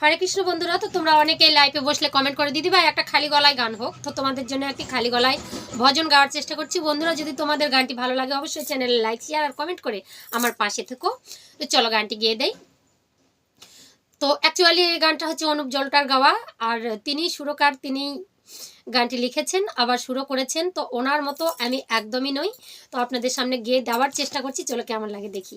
হরে কৃষ্ণ বন্ধুরা, তো তোমরা অনেকেই লাইভে বসলে কমেন্ট করে, দিদি ভাই, একটা খালি গলায় গান হোক। তো তোমাদের জন্য একটি খালি গলায় ভজন গাওয়ার চেষ্টা করছি। বন্ধুরা, যদি তোমাদের গানটি ভালো লাগে, অবশ্যই চ্যানেলে লাইক শেয়ার আর কমেন্ট করে আমার পাশে থেকো। তো চলো গানটি গিয়ে দেই। তো অ্যাকচুয়ালি এই গানটা হচ্ছে অনুপ জলটার গাওয়া, আর তিনি সুরকার, তিনি গানটি লিখেছেন, আবার শুরু করেছেন। তো ওনার মতো আমি একদমই নই। তো আপনাদের সামনে গিয়ে দেওয়ার চেষ্টা করছি। চলো কেমন লাগে দেখি।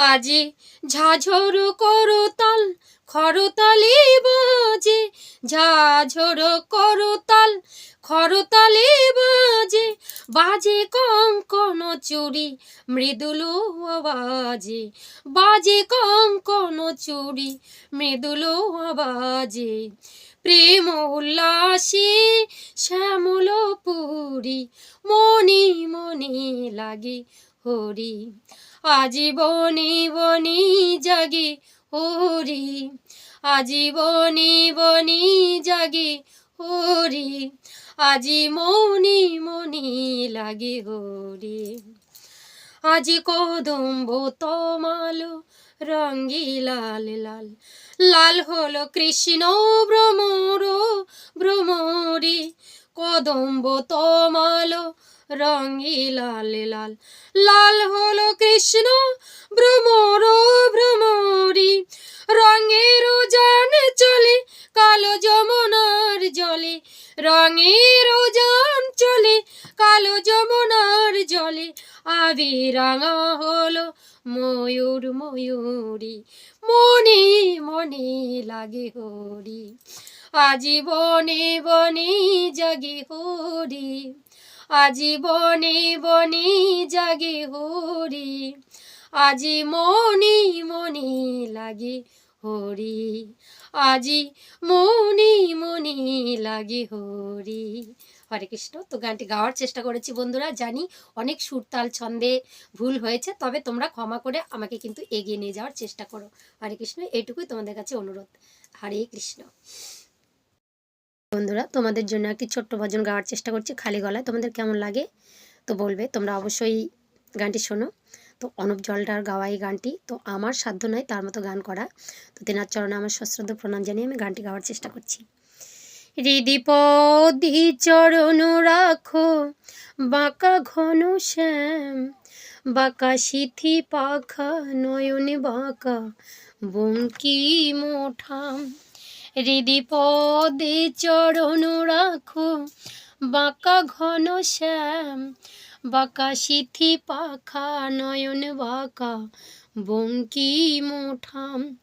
আজি ঝাঝর করতাল খরতালি বাজে। ঝাঝর করতাল খরতালি বাজে। বাজে কঙ্কন চুরি, মৃদুল আওয়াজে। বাজে কঙ্কন চুরি, মৃদুল আওয়াজে। প্রেম উল্লাসে শ্যামল পুরি, মনি মনি লাগে হরি। আজীবনী বনি জাগি হরি আজীবনী বনি জাগি হরি আজি মনি মনি লাগে হরি আজি কদম্ব তমালো রঙ্গি লাল লাল। লাল হলো কৃষ্ণ ভ্রমর ভ্রমরি কদম্ব তমালো রঙ্গি লাল লাল। লাল হলো কৃষ্ণ, ভ্রমর ভ্রমরি। রঙের জান চলে, কালো যমুনার জলে। রঙের জান চলে, কালো যমুনার জলে। আবি রাঙা হলো ময়ূর ময়ূরী। মনে মনে লাগে হরি। আজীবনে বনে জাগে হরি। আজীবনে বনে জাগে হরি, আজি মনি মনি লাগে হরি, আজি মনি মনি লাগে হরি। হরে কৃষ্ণ, তো গানটি গাওয়ার চেষ্টা করেছি বন্ধুরা, জানি অনেক সুরতাল ছন্দে ভুল হয়েছে, তবে তোমরা ক্ষমা করে আমাকে কিন্তু এগিয়ে নিয়ে যাওয়ার চেষ্টা করো। হরে কৃষ্ণ, এটুকুই তোমাদের কাছে অনুরোধ। হরে কৃষ্ণ। বন্ধুরা, তোমাদের জন্য একটি ছোট্ট ভজন গাওয়ার চেষ্টা করছি, খালি গলায়। তোমাদের কেমন লাগে তো বলবে, তোমরা অবশ্যই গানটি শোনো। তো অনুপ জলটার গাওয়া এই গানটি, তো আমার সাধ্য নয় তার মতো গান করা। তো তেনার চরণে আমার সশ্রদ্ধ প্রণাম জানিয়ে আমি গানটি গাওয়ার চেষ্টা করছি। হৃদিপদি চরণ রাখো, বাঁকা ঘন শ্যাম, বাঁকা সিথি পাখা, নয়নে বাঁকা, বঙ্কি মোঠাম। হৃদিপদে চরণ রাখো, বাঁকা ঘন শ্যাম, বাঁকা সিথি পাখা, নয়ন বাঁকা, বঙ্কি মোঠাম।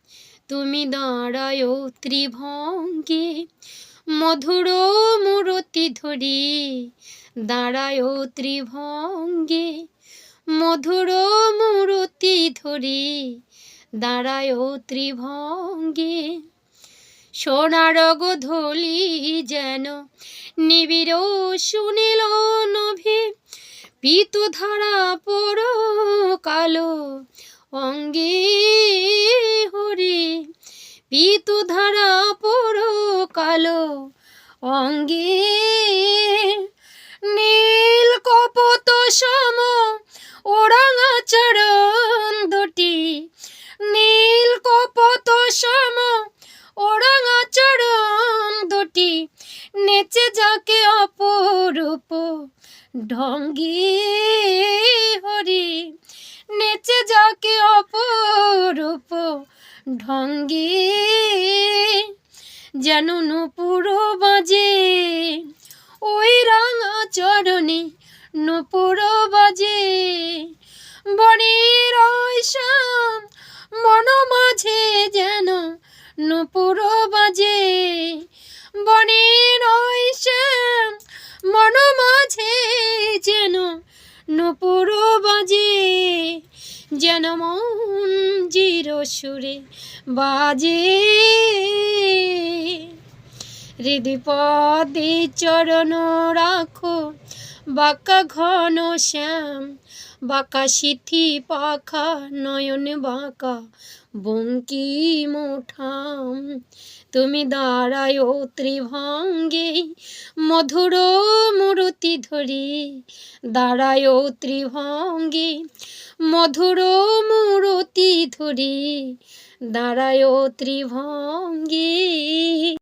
তুমি দাঁড়ায় ত্রিভঙ্গে, মধুর মূরতি ধরি, দাঁড়ায় ত্রিভঙ্গে, মধুর মূরতি ধরি, দাঁড়ায় ত্রিভঙ্গে। সোনার গোধূলি যেন নিবিড় শুনিল নভে পিতু ধারা পর কালো অঙ্গে হরি, পিতু ধারা পর কালো অঙ্গে নীল কপত সম ওরাঙা ঢঙ্গি হরি নেচে যাকে অপরূপ ঢঙ্গি। যেন নপুর বাজে ওই রাঙা চরণে নপুর বাজে নুপুর বাজে যেন মন জির সুরে বাজে। হৃদিপদে চরণ রাখো বাঁকা ঘন শ্যাম, বাঁকা সিথি পাখা, নয়ন বাঁকা বঙ্কিম ঠাম তুমি দাঁড়ায় ত্রিভঙ্গে, মধুর মূরতি ধরি। দাঁড়ায় ত্রিভঙ্গে, মধুর মূরতি ধরি। দাঁড়ায় ত্রিভঙ্গে।